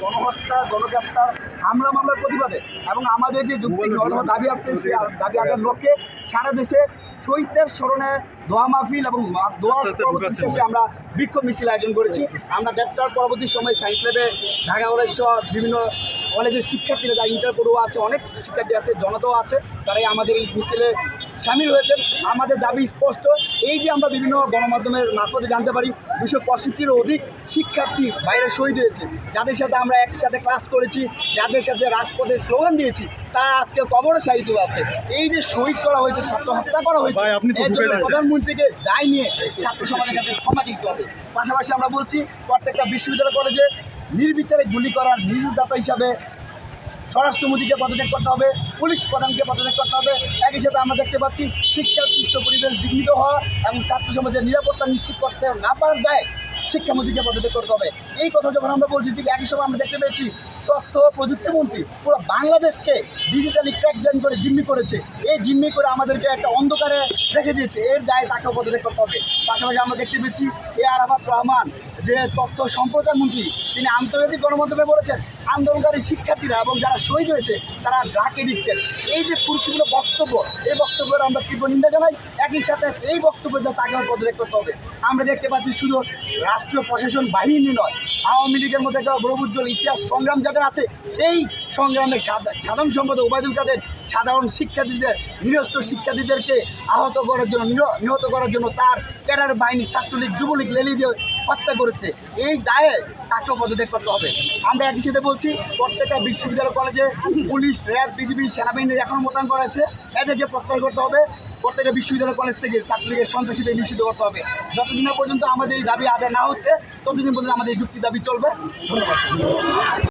গণহত্যা গণগ্রেপ্তার হামলা মামলার প্রতিবাদে এবং আমাদের যে যুক্তি দাবি আছে সেই দাবি আদায়ের লক্ষ্যে সারা দেশে শহীদদের স্মরণে দোয়া মাহফিল এবং দোয়া শেষে আমরা বিক্ষোভ মিছিল আয়োজন করেছি। আমরা দেড়টার পরবর্তী সময় সায়েন্স ল্যাবে ঢাকা কলেজ সহ বিভিন্ন কলেজের শিক্ষার্থীরা যারা ইন্টার পড়ুয়া আছে অনেক শিক্ষার্থী আছে জনতাও আছে তারাই আমাদের এই মিছিলে সামিল হয়েছেন। আমাদের দাবি স্পষ্ট। এই যে আমরা বিভিন্ন গণমাধ্যমের মারফতে জানতে পারি দুশো পঁয়ষট্টিরও অধিক শিক্ষার্থী বাইরে শহীদ হয়েছে। যাদের সাথে আমরা একসাথে ক্লাস করেছি যাদের সাথে রাজপথে স্লোগান দিয়েছি তারা আজকে কবর সাহিত্য আছে। এই যে শহীদ করা হয়েছে ছাত্র হত্যা করা হয়েছে। প্রধানমন্ত্রীকে দায় নিয়ে ছাত্র সমাজের কাছে ক্ষমা চাইতে হবে। পাশাপাশি আমরা বলছি প্রত্যেকটা বিশ্ববিদ্যালয় কলেজে নির্বিচারে গুলি করার নির্দাতা হিসাবে স্বরাষ্ট্রমন্ত্রীকে পদত্যাগ করতে হবে, পুলিশ প্রধানকে পদত্যাগ করতে হবে। একই সাথে আমরা দেখতে পাচ্ছি, শিক্ষার সুস্থ পরিবেশ বিঘ্নিত হওয়া এবং ছাত্র সমাজের নিরাপত্তা নিশ্চিত করতে না পারার দায় শিক্ষামন্ত্রীকে পদত্যাগ করতে হবে। এই কথা যখন আমরা বলছি, ঠিক একই সময় আমরা দেখতে পেয়েছি, তথ্য ও প্রযুক্তি মন্ত্রী পুরো বাংলাদেশকে ডিজিটালি ক্র্যাকডাউন করে জিম্মি করেছে। এই জিম্মি করে আমাদেরকে একটা অন্ধকারে রেখে দিয়েছে। এর দায় তাকেও পদত্যাগ করতে হবে। পাশাপাশি আমরা দেখতে পেয়েছি, এ আরাফাত রহমান যে তথ্য সম্প্রচার মন্ত্রী তিনি আন্তর্জাতিক গণমাধ্যমে বলেছেন, আন্দোলনকারী শিক্ষার্থীরা এবং যারা শহীদ হয়েছে, তারা ড্রাগ এডিক্টেড এই যে গুরুত্বপূর্ণ বক্তব্য, এই বক্তব্যের আমরা তীব্র নিন্দা জানাই। একই সাথে এই বক্তব্যটা তাকে পদত্যাগ করতে হবে। আমরা দেখতে পাচ্ছি শুধু রাষ্ট্রীয় প্রশাসন বাহিনী নয়, আওয়ামী লীগের মধ্যে একটা গৌরবোজ্জ্বল ইতিহাস সংগ্রাম যাদের আছে, সেই সংগ্রামের সাধা- সাধারণ সম্পাদক ওবায়দুল কাদের সাধারণ শিক্ষার্থীদের নিরস্ত শিক্ষার্থীদেরকে আহত করার জন্য, নিহ- নিহত করার জন্য তার ক্যাডার বাহিনী ছাত্রলীগ যুবলীগ লেলি দিয়ে হত্যা করেছে। এই দায়ে তাকেও পদত্যাগ করতে হবে। আমরা একই সাথে বলছি, প্রত্যেকটা বিশ্ববিদ্যালয় কলেজে পুলিশ, র্যাব, বিজিবি সেনাবাহিনীর এখন মোতায়েন করা আছে এদেরকে প্রত্যাহার করতে হবে। প্রত্যেকটা বিশ্ববিদ্যালয় কলেজ থেকে ছাত্রলীগের সন্ত্রাসীদের নিষিদ্ধ করতে হবে। যতদিন না পর্যন্ত আমাদের এই দাবি আদায় না হচ্ছে, ততদিন পর্যন্ত আমাদের এই যুক্তি দাবি চলবে। ধন্যবাদ।